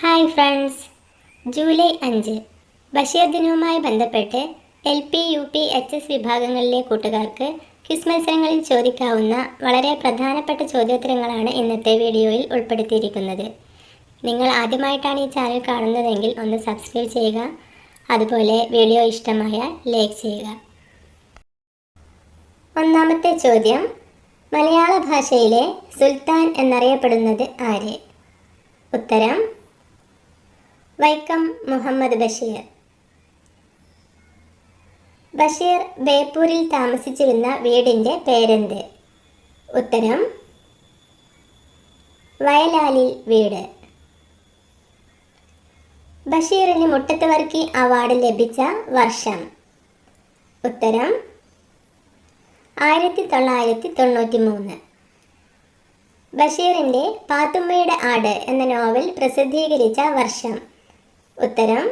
Hi friends. July അഞ്ച്. ബഷീർ ദിനവുമായി ബന്ധപ്പെട്ട് L P U P H S വിഭാഗങ്ങളിലെ കൂട്ടുകാർക്ക് ക്വിസ് മത്സരങ്ങളിൽ ചോദിക്കാവുന്ന വളരെ പ്രധാനപ്പെട്ട ചോദ്യോത്തരങ്ങളാണ് ഇന്നത്തെ വീഡിയോയിൽ ഉൾപ്പെടുത്തിയിരിക്കുന്നത്. നിങ്ങൾ ആദ്യമായിട്ടാണ് ഈ ചാനൽ കാണുന്നതെങ്കിൽ ഒന്ന് സബ്സ്ക്രൈബ് ചെയ്യുക. അതുപോലെ വീഡിയോ ഇഷ്ടമായാൽ ലൈക്ക് ചെയ്യുക. ഒന്നാമത്തെ ചോദ്യം മലയാള ഭാഷയിലെ സുൽത്താൻ എന്നറിയപ്പെടുന്നത് ആര്? ഉത്തരം വൈക്കം മുഹമ്മദ് ബഷീർ. ബഷീർ ബേപ്പൂരിൽ താമസിച്ചിരുന്ന വീടിന്റെ പേരെന്ത്? ഉത്തരം വയലാലിൽ വീട്. ബഷീറിന് മുട്ടത്ത് വർക്കി അവാർഡ് ലഭിച്ച വർഷം. ഉത്തരം ആയിരത്തി തൊള്ളായിരത്തി തൊണ്ണൂറ്റി മൂന്ന് ബഷീറിന്റെ പാത്തുമ്മയുടെ ആട് എന്ന നോവൽ പ്രസിദ്ധീകരിച്ച വർഷം. ഉത്തരം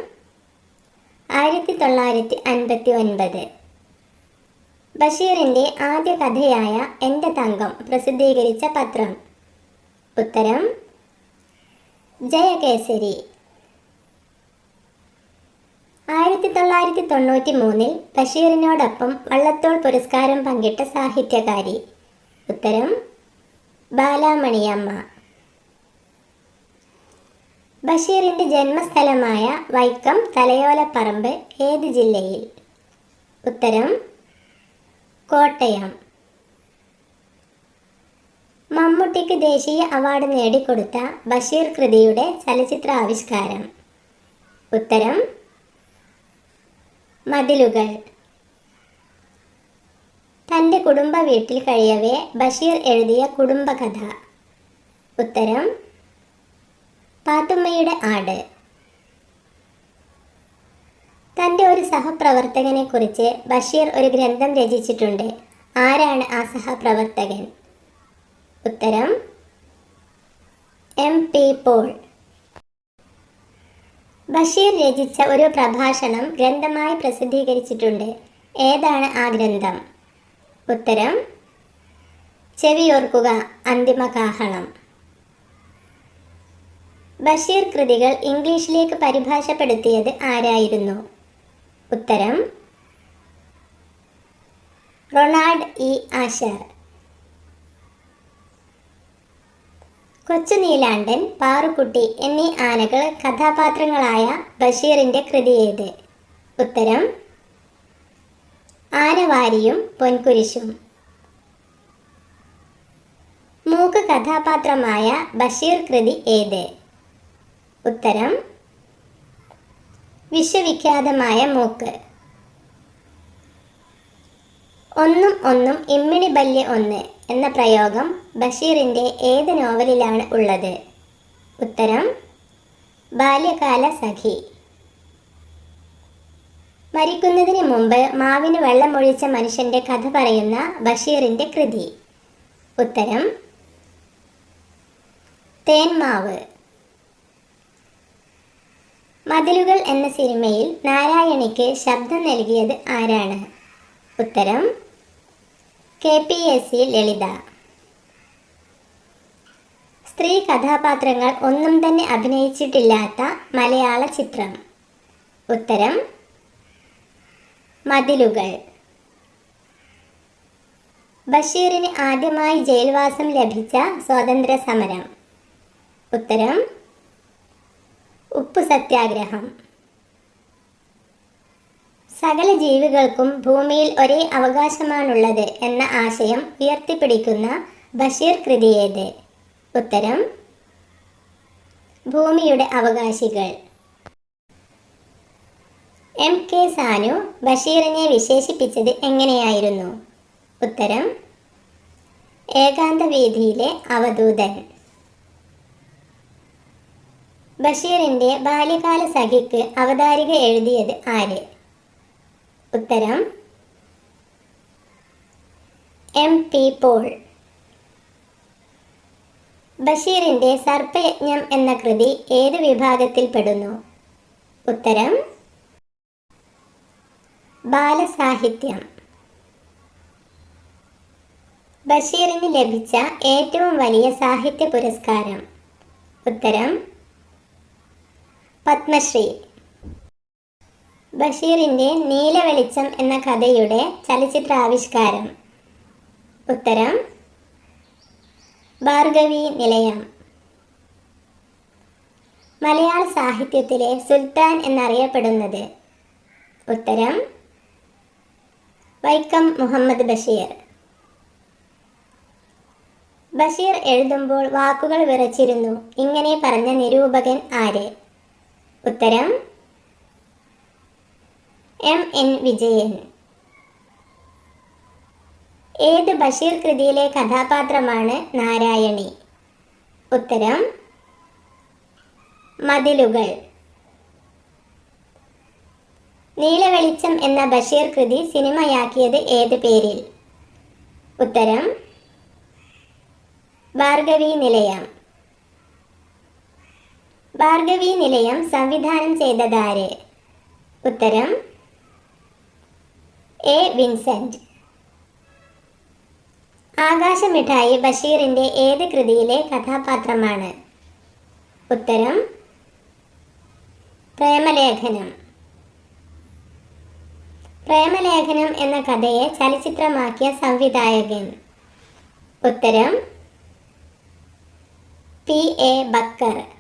ആയിരത്തി തൊള്ളായിരത്തി അൻപത്തി ഒൻപത് ബഷീറിന്റെ ആദ്യ കഥയായ എന്റെ തങ്കം പ്രസിദ്ധീകരിച്ച പത്രം. ഉത്തരം ജയകേസരി. ആയിരത്തി തൊള്ളായിരത്തി തൊണ്ണൂറ്റി മൂന്നിൽ ബഷീറിനോടൊപ്പം വള്ളത്തോൾ പുരസ്കാരം പങ്കിട്ട സാഹിത്യകാരി. ഉത്തരം ബാലാമണിയമ്മ. ബഷീറിന്റെ ജന്മസ്ഥലമായ വൈക്കം തലയോലപ്പറമ്പ് ഏത് ജില്ലയിൽ? ഉത്തരം കോട്ടയം. മമ്മൂട്ടിക്ക് ദേശീയ അവാർഡ് നേടിക്കൊടുത്ത ബഷീർ കൃതിയുടെ ചലച്ചിത്ര ആവിഷ്കാരം ഉത്തരം മതിലുകൾ. തന്റെ കുടുംബ വീട്ടിൽ കഴിയവേ ബഷീർ എഴുതിയ കുടുംബകഥ. ഉത്തരം പാത്തുമ്മയുടെ ആട്. തന്റെ ഒരു സഹപ്രവർത്തകനെ കുറിച്ച് ബഷീർ ഒരു ഗ്രന്ഥം രചിച്ചിട്ടുണ്ട്. ആരാണ് ആ സഹപ്രവർത്തകൻ? ഉത്തരം എം. പി. പോൾ. ബഷീർ രചിച്ച ഒരു പ്രഭാഷണം ഗ്രന്ഥമായി പ്രസിദ്ധീകരിച്ചിട്ടുണ്ട്. ഏതാണ് ആ ഗ്രന്ഥം? ഉത്തരം ചെവിയോർക്കുക അന്തിമ കാഹളം ബഷീർ കൃതികൾ ഇംഗ്ലീഷിലേക്ക് പരിഭാഷപ്പെടുത്തിയത് ആരായിരുന്നു? ഉത്തരം റൊണാൾഡ് ഇ. ആഷർ. കൊച്ചുനീലാണ്ടൻ പാറുക്കുട്ടി എന്നീ ആനകൾ കഥാപാത്രങ്ങളായ ബഷീറിന്റെ കൃതി ഏത്? ഉത്തരം ആനവാരിയും പൊൻകുരിശും. മൂക്ക് കഥാപാത്രമായ ബഷീർ കൃതി ഏത്? ഉത്തരം. വിശ്വവിഖ്യാതമായ മൂക്ക്. ഒന്നും ഒന്നും ഇമ്മിണി ബല്യ ഒന്ന് എന്ന പ്രയോഗം ബഷീറിന്റെ ഏത് നോവലിലാണ് ഉള്ളത്? ഉത്തരം ബാല്യകാല സഖി. മരിക്കുന്നതിന് മുമ്പ് മാവിന് വെള്ളമൊഴിച്ച മനുഷ്യന്റെ കഥ പറയുന്ന ബഷീറിന്റെ കൃതി. ഉത്തരം തേന്മാവ് മതിലുകൾ എന്ന സിനിമയിൽ നാരായണിക്ക് ശബ്ദം നൽകിയത് ആരാണ്? ഉത്തരം K P S C Lalitha. സ്ത്രീ കഥാപാത്രങ്ങൾ ഒന്നും തന്നെ അഭിനയിച്ചിട്ടില്ലാത്ത മലയാള ചിത്രം. ഉത്തരം മതിലുകൾ. ബഷീറിന് ആദ്യമായി ജയിൽവാസം ലഭിച്ച സ്വാതന്ത്ര്യ സമരം ഉത്തരം ഉപ്പു സത്യാഗ്രഹം. സകല ജീവികൾക്കും ഭൂമിയിൽ ഒരേ അവകാശമാണുള്ളത് എന്ന ആശയം ഉയർത്തിപ്പിടിക്കുന്ന ബഷീർ കൃതിയേത്. ഉത്തരം ഭൂമിയുടെ അവകാശികൾ. എം കെ സാനു ബഷീറിനെ വിശേഷിപ്പിച്ചത് എങ്ങനെയായിരുന്നു? ഉത്തരം ഏകാന്ത വേദിയിലെ അവധൂതൻ. ബഷീറിന്റെ ബാല്യകാല സഖിക്ക് അവതാരിക എഴുതിയത് ആര്? ഉത്തരം എം. പി. പോൾ. ബഷീറിന്റെ സർപ്പയജ്ഞം എന്ന കൃതി ഏത് വിഭാഗത്തിൽപ്പെടുന്നു? ഉത്തരം ബാലസാഹിത്യം. ബഷീറിന് ലഭിച്ച ഏറ്റവും വലിയ സാഹിത്യ പുരസ്കാരം. ഉത്തരം പത്മശ്രീ. ബഷീറിന്റെ നീല വെളിച്ചം എന്ന കഥയുടെ ചലച്ചിത്രാവിഷ്കാരം ഉത്തരം ഭാർഗവി നിലയം. മലയാള സാഹിത്യത്തിലെ സുൽത്താൻ എന്നറിയപ്പെടുന്നത്. ഉത്തരം വൈക്കം മുഹമ്മദ് ബഷീർ. ബഷീർ എഴുതുമ്പോൾ വാക്കുകൾ വിറച്ചിരുന്നു. ഇങ്ങനെ പറഞ്ഞ നിരൂപകൻ ആര്? ഉത്തരം എം എൻ വിജയൻ. ഏത് ബഷീർ കൃതിയിലെ കഥാപാത്രമാണ് നാരായണി? ഉത്തരം മതിലുകൾ. നീലവെളിച്ചം എന്ന ബഷീർ കൃതി സിനിമയാക്കിയത് ഏത് പേരിൽ? ഉത്തരം ഭാർഗവി നിലയം. ഭാർഗവി നിലയം സംവിധാനം ചെയ്തതാര്? ഉത്തരം എ. വിൻസെന്റ്. ആകാശമിഠായി ബഷീറിന്റെ ഏത് കൃതിയിലെ കഥാപാത്രമാണ്? ഉത്തരം പ്രേമലേഖനം. പ്രേമലേഖനം എന്ന കഥയെ ചലച്ചിത്രമാക്കിയ സംവിധായകൻ. ഉത്തരം പി. എ. ബക്കർ.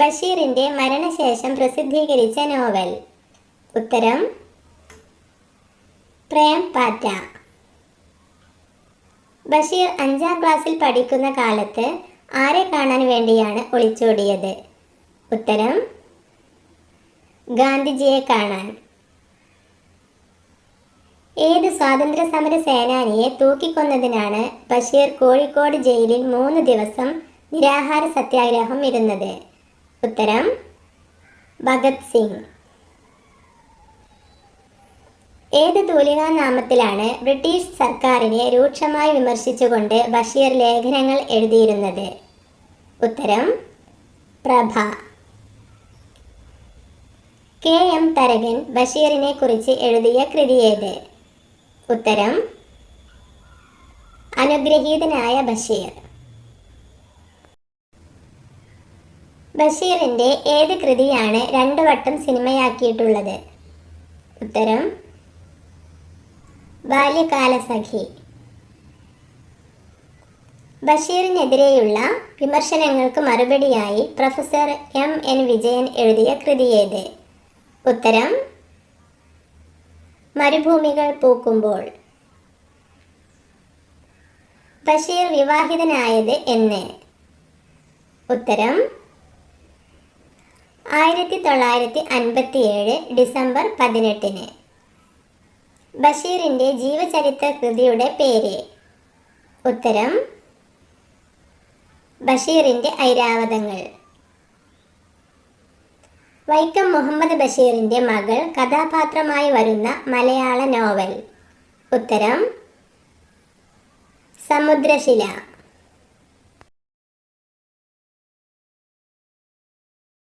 ബഷീറിന്റെ മരണശേഷം പ്രസിദ്ധീകരിച്ച നോവൽ. ഉത്തരം പ്രേം പാറ്റ ബഷീർ അഞ്ചാം ക്ലാസ്സിൽ പഠിക്കുന്ന കാലത്ത് ആരെ കാണാൻ വേണ്ടിയാണ് ഒളിച്ചോടിയത്? ഉത്തരം ഗാന്ധിജിയെ കാണാൻ. ഏത് സ്വാതന്ത്ര്യ സമര സേനാനിയെ തൂക്കിക്കൊന്നതിനാണ് ബഷീർ കോഴിക്കോട് ജയിലിൽ മൂന്ന് ദിവസം നിരാഹാര സത്യാഗ്രഹം ഇരുന്നത്? ഉത്തരം ഭഗത് സിംഗ്. ഏത് തൂലികാ നാമത്തിലാണ് ബ്രിട്ടീഷ് സർക്കാരിനെ രൂക്ഷമായി വിമർശിച്ചുകൊണ്ട് ബഷീർ ലേഖനങ്ങൾ എഴുതിയിരുന്നത്? ഉത്തരം പ്രഭ. കെ എം തരകൻ ബഷീറിനെ കുറിച്ച് എഴുതിയ കൃതി ഏത്? ഉത്തരം അനുഗ്രഹീതനായ ബഷീർ. ബഷീറിന്റെ ഏത് കൃതിയാണ് രണ്ടു വട്ടം സിനിമയാക്കിയിട്ടുള്ളത്? ഉത്തരം ബാല്യകാലസഖി. ബഷീറിനെതിരെയുള്ള വിമർശനങ്ങൾക്ക് മറുപടിയായി പ്രൊഫസർ എം എൻ വിജയൻ എഴുതിയ കൃതി ഏത്? ഉത്തരം മരുഭൂമികൾ പൂക്കുമ്പോൾ. ബഷീർ വിവാഹിതനായത് എന്ന്. ഉത്തരം ആയിരത്തി തൊള്ളായിരത്തി അൻപത്തിയേഴ് ഡിസംബർ പതിനെട്ടിന്. ബഷീറിന്റെ ജീവചരിത്ര കൃതിയുടെ പേര്. ഉത്തരം ബഷീറിന്റെ ഐരാവതങ്ങൾ. വൈക്കം മുഹമ്മദ് ബഷീറിന്റെ മകൾ കഥാപാത്രമായി വരുന്ന മലയാള നോവൽ. ഉത്തരം സമുദ്രശില.